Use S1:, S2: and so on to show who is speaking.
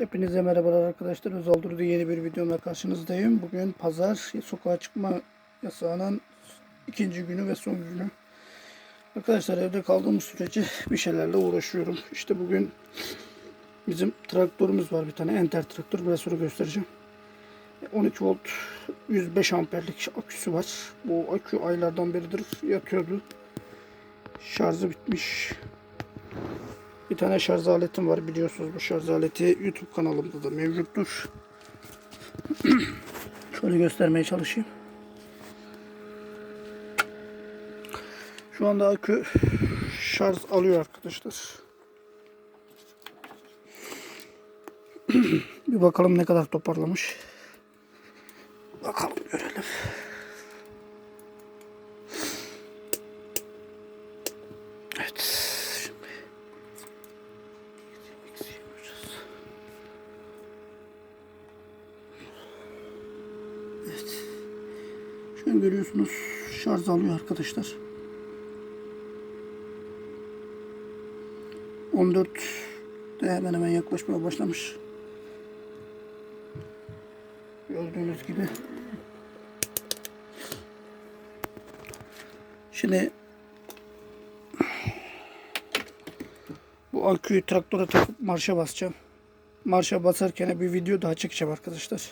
S1: Hepinize merhabalar arkadaşlar. Özal yeni bir videomla karşınızdayım. Bugün pazar sokağa çıkma yasağının ikinci günü ve son günü. Arkadaşlar evde kaldığımız sürece bir şeylerle uğraşıyorum. İşte bugün bizim traktörümüz var bir tane enter traktör. Biraz sonra göstereceğim. 12 volt 105 amperlik aküsü var. Bu akü aylardan beridir yatıyordu. Şarjı bitmiş. Bir tane şarj aletim var biliyorsunuz bu şarj aleti YouTube kanalımda da mevcuttur. Şöyle göstermeye çalışayım. Şu anda akü şarj alıyor arkadaşlar. Bir bakalım ne kadar toparlamış. Bakalım görelim. Evet. Evet. An görüyorsunuz şarj alıyor arkadaşlar. 14 de hemen hemen yaklaşmaya başlamış. Gördüğünüz gibi. Şimdi bu aküyü traktöre takıp marşa basacağım. Marşa basarken bir video daha çekeceğim arkadaşlar.